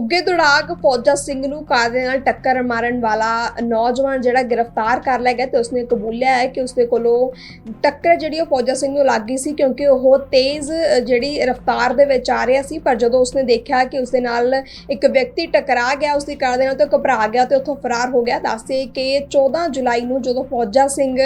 ਉੱਗੇ ਦੁੜਾਕ ਫੌਜਾ ਸਿੰਘ ਨੂੰ ਕਾਰ ਦੇ ਨਾਲ ਟੱਕਰ ਮਾਰਨ ਵਾਲਾ ਨੌਜਵਾਨ ਜਿਹੜਾ ਗ੍ਰਿਫਤਾਰ ਕਰ ਲਿਆ ਗਿਆ ਤੇ ਉਸਨੇ ਕਬੂਲਿਆ ਹੈ ਕਿ ਉਸਦੇ ਕੋਲੋਂ ਟੱਕਰ ਜਿਹੜੀ ਉਹ ਫੌਜਾ ਸਿੰਘ ਨੂੰ ਲੱਗ ਗਈ ਸੀ ਕਿਉਂਕਿ ਉਹ ਤੇਜ਼ ਜਿਹੜੀ ਰਫ਼ਤਾਰ ਦੇ ਵਿੱਚ ਆ ਰਿਹਾ ਸੀ, ਪਰ ਜਦੋਂ ਉਸਨੇ ਦੇਖਿਆ ਕਿ ਉਸਦੇ ਨਾਲ ਇੱਕ ਵਿਅਕਤੀ ਟਕਰਾ ਗਿਆ, ਉਸਦੀ ਕਾਰ ਦੇ ਨਾਲ ਤਾਂ ਘਬਰਾ ਗਿਆ ਤੇ ਉੱਥੋਂ ਫਰਾਰ ਹੋ ਗਿਆ। ਦੱਸਦੇ ਕਿ 14 ਜੁਲਾਈ ਨੂੰ ਜਦੋਂ ਫੌਜਾ ਸਿੰਘ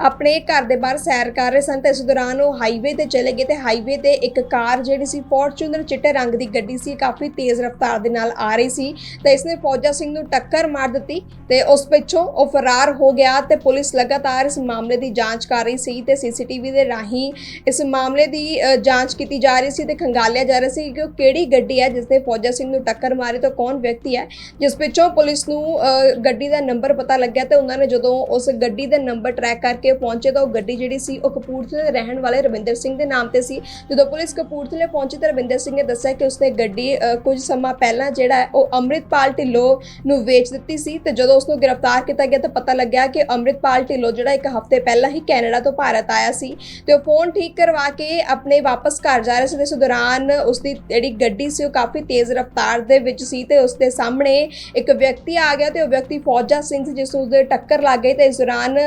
ਆਪਣੇ ਘਰ ਦੇ ਬਾਹਰ ਸੈਰ ਕਰ ਰਹੇ ਸਨ ਤੇ ਇਸ ਦੌਰਾਨ ਉਹ ਹਾਈਵੇ ਤੇ ਚਲੇ ਗਏ ਤੇ ਹਾਈਵੇ ਤੇ ਇੱਕ ਕਾਰ ਜਿਹੜੀ ਸੀ, ਫੋਰਚੂਨਰ ਚਿੱਟੇ ਰੰਗ ਦੀ ਗੱਡੀ ਸੀ, ਕਾਫੀ ਤੇਜ਼ ਰਫ਼ਤਾਰ ਦੇ ਨਾਲ ਆ ਰਹੀ ਸੀ ਤੇ ਇਸਨੇ ਫੌਜਾ ਸਿੰਘ ਨੂੰ ਟੱਕਰ ਮਾਰ ਦਿੱਤੀ ਤੇ ਉਸ ਪਿੱਛੋਂ ਉਹ ਫਰਾਰ ਹੋ ਗਿਆ ਤੇ ਪੁਲਿਸ ਲਗਾਤਾਰ ਇਸ ਮਾਮਲੇ ਦੀ ਜਾਂਚ ਕਰ ਰਹੀ ਸੀ ਤੇ ਸੀਸੀਟੀਵੀ ਦੇ ਰਾਹੀਂ ਇਸ ਮਾਮਲੇ ਦੀ ਜਾਂਚ ਕੀਤੀ ਜਾ ਰਹੀ ਸੀ ਤੇ ਖੰਗਾਲਿਆ ਜਾ ਰਿਹਾ ਸੀ ਕਿ ਉਹ ਕਿਹੜੀ ਗੱਡੀ ਹੈ ਜਿਸ ਨੇ ਫੌਜਾ ਸਿੰਘ ਨੂੰ ਟੱਕਰ ਮਾਰੀ ਤਾਂ ਕੌਣ ਵਿਅਕਤੀ ਹੈ ਜਿਸ ਪਿੱਛੋਂ ਪੁਲਿਸ ਨੂੰ ਅ, ਗੱਡੀ ਦਾ ਨੰਬਰ ਪਤਾ ਲੱਗਿਆ ਤੇ ਉਹਨਾਂ ਨੇ ਜਦੋਂ ਉਸ ਗੱਡੀ ਦੇ ਨੰਬਰ ਟਰੈਕ ਕਰਕੇ ਪਹੁੰਚੇ ਤਾਂ ਉਹ ਗੱਡੀ ਜਿਹੜੀ ਸੀ ਉਹ ਕਪੂਰਥਲੇ ਦੇ ਰਹਿਣ ਵਾਲੇ ਰਵਿੰਦਰ ਸਿੰਘ ਦੇ ਨਾਮ ਤੇ ਸੀ। ਜਦੋਂ ਪੁਲਿਸ ਕਪੂਰਥਲੇ ਪਹੁੰਚੀ ਤਾਂ ਰਵਿੰਦਰ ਸਿੰਘ ਨੇ ਦੱਸਿਆ ਕਿ ਉਸਨੇ ਗੱਡੀ ਅ, ਕੁਝ ਸਮਾਂ ਪਹਿਲਾਂ ਜਿਹੜਾ ਉਹ ਅੰਮ੍ਰਿਤਪਾਲ ਢਿੱਲੋਂ ਨੂੰ ਵੇਚ ਦਿੱਤੀ ਸੀ ਤੇ ਜਦੋਂ ਉਸ ਨੂੰ ਗ੍ਰਿਫਤਾਰ ਕੀਤਾ ਗਿਆ ਤਾਂ ਪਤਾ ਲੱਗਿਆ ਕਿ ਅੰਮ੍ਰਿਤਪਾਲ ਢਿੱਲੋਂ ਜਿਹੜਾ ਇੱਕ ਹਫ਼ਤੇ ਪਹਿਲਾਂ ਹੀ ਕੈਨੇਡਾ ਤੋਂ ਭਾਰਤ ਆਇਆ ਸੀ ਤੇ ਉਹ ਫੋਨ ਠੀਕ ਕਰਵਾ ਕੇ ਆਪਣੇ ਵਾਪਸ ਘਰ ਜਾ ਰਿਹਾ ਸੀ ਇਸ ਦੌਰਾਨ ਉਸਦੀ ਜਿਹੜੀ ਗੱਡੀ ਸੀ, ਉਹ ਕਾਫੀ ਤੇਜ਼ ਰਫ਼ਤਾਰ ਦੇ ਵਿੱਚ ਸੀ ਤੇ ਉਸਦੇ ਸਾਹਮਣੇ ਇੱਕ ਵਿਅਕਤੀ ਆ ਗਿਆ ਤੇ ਉਹ ਵਿਅਕਤੀ ਫੌਜਾ ਸਿੰਘ ਸੀ, ਜਿਸ ਨੂੰ ਉਸਦੇ ਟੱਕਰ ਲੱਗ ਗਈ ਤੇ ਇਸ ਦੌਰਾਨ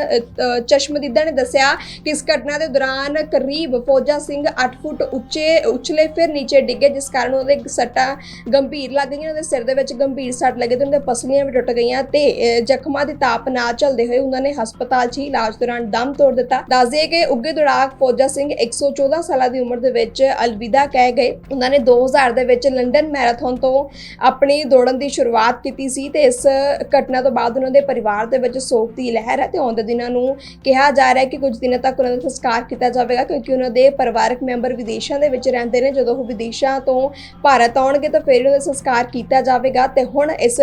ਚਸ਼ਮਦੀਦਾ ਨੇ ਦੱਸਿਆ ਕਿ ਇਸ ਘਟਨਾ ਦੇ ਦੌਰਾਨ ਕਰੀਬ ਫੌਜਾ ਸਿੰਘ 8 ਫੁੱਟ ਉੱਚੇ, ਉਛਲੇ ਫਿਰ ਨੀਚੇ ਡਿੱਗੇ, ਜਿਸ ਕਾਰਨ ਉਹਦੇ ਸੱਟਾਂ ਗੰਭੀਰ ਲੱਗ ਗਈਆਂ ਉਹਦੇ ਸਿਰ ਦੇ ਵਿੱਚ ਗੰਭੀਰ ਸੱਟ ਲੱਗੇ ਤੇ ਉਹਦੇ ਪਸਲੀਆਂ ਵੀ ਟੁੱਟ ਗਈਆਂ ਤੇ ਜ਼ਖਮਾਂ ਦੀ ਤਾਪ ਨਾ ਝੱਲਦੇ ਹੋਏ ਉਹਨਾਂ ਨੇ ਹਸਪਤਾਲ 'ਚ ਹੀ ਇਲਾਜ ਦੌਰਾਨ ਦਮ ਤੋੜ ਦਿੱਤਾ। ਦੱਸ ਦਈਏ ਕਿ ਉੱਗੇ ਦੁੜਾਕ ਫੌਜਾ ਸਿੰਘ 114 ਸਾਲਾਂ ਦੀ ਉਮਰ ਦੇ ਵਿੱਚ ਅਲਵਿਦਾ ਕਹਿ ਗਏ। ਉਹਨਾਂ ਨੇ 2000 ਦੇ ਵਿੱਚ ਲੰਡਨ ਮੈਰਾਥਨ ਤੋਂ ਆਪਣੀ ਦੌੜਨ ਦੀ ਸ਼ੁਰੂਆਤ ਕੀਤੀ ਸੀ ਤੇ ਇਸ ਘਟਨਾ ਤੋਂ ਬਾਅਦ ਉਹਨਾਂ ਦੇ ਪਰਿਵਾਰ ਦੇ ਵਿੱਚ ਸੋਗ ਦੀ ਲਹਿਰ ਹੈ ਤੇ ਆਉਂਦੇ ਦਿਨਾਂ ਨੂੰ ਕਿਹਾ ਜਾ ਰਿਹਾ ਹੈ ਕਿ ਕੁਝ ਦਿਨਾਂ ਤੱਕ ਉਹਨਾਂ ਦਾ ਸੰਸਕਾਰ ਕੀਤਾ ਜਾਵੇਗਾ ਕਿਉਂਕਿ ਉਹਨਾਂ ਦੇ ਪਰਿਵਾਰਕ ਮੈਂਬਰ ਵਿਦੇਸ਼ਾਂ ਦੇ ਵਿੱਚ ਰਹਿੰਦੇ ਨੇ। ਜਦੋਂ ਉਹ ਵਿਦੇਸ਼ਾਂ ਤੋਂ ਭਾਰਤ ਆਉਣਗੇ ਤਾਂ ਫਿਰ ਉਹਨਾਂ ਦਾ ਸੰਸਕਾਰ ਕੀਤਾ ਜਾਵੇਗਾ ਤੇ ਹੁਣ ਇਸ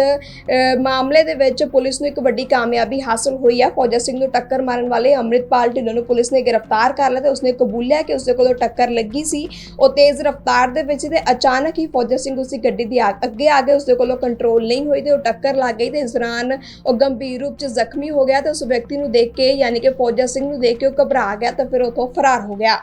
ਮਾਮਲੇ ਦੇ ਵਿੱਚ ਪੁਲਿਸ ਨੂੰ ਇੱਕ ਵੱਡੀ ਕਾਮਯਾਬੀ ਹਾਸਲ ਹੋਈ ਹੈ ਫੌਜਾ ਸਿੰਘ ਨੂੰ ਟੱਕਰ ਮਾਰਨ ਵਾਲੇ ਅੰਮ੍ਰਿਤਪਾਲ ਢਿੱਲੋਂ ਨੂੰ ਪੁਲਿਸ ਨੇ ਗ੍ਰਿਫਤਾਰ ਕਰ ਲਿਆ ਤੇ ਉਸਨੇ ਕਬੂਲਿਆ ਕਿ ਉਸਦੇ ਕੋਲੋਂ ਟੱਕਰ ਲੱਗੀ ਸੀ। ਉਹ ਤੇਜ਼ ਰਫ਼ਤਾਰ ਦੇ ਵਿੱਚ ਤੇ ਅਚਾਨਕ ਹੀ ਫੌਜਾ ਸਿੰਘ ਉਸਦੀ ਗੱਡੀ ਦੀ ਅੱਗੇ ਆ ਕੇ ਉਸਦੇ ਕੋਲੋਂ ਕੰਟਰੋਲ ਨਹੀਂ ਹੋਈ ਤੇ ਉਹ ਟੱਕਰ ਲੱਗ ਗਈ ਤੇ ਇਸ ਦੌਰਾਨ ਉਹ ਗੰਭੀਰ ਰੂਪ 'ਚ ਜ਼ਖਮੀ ਹੋ ਗਿਆ ਤੇ ਉਸ ਵਿਅਕਤੀ ਨੂੰ ਦੇਖ ਕੇ, ਯਾਨੀ ਕਿ ਫੌਜਾ ਸਿੰਘ ਨੂੰ ਦੇਖ ਕੇ ਉਹ ਘਬਰਾ ਗਿਆ ਤਾਂ ਫਿਰ ਉਥੋਂ ਫਰਾਰ ਹੋ ਗਿਆ।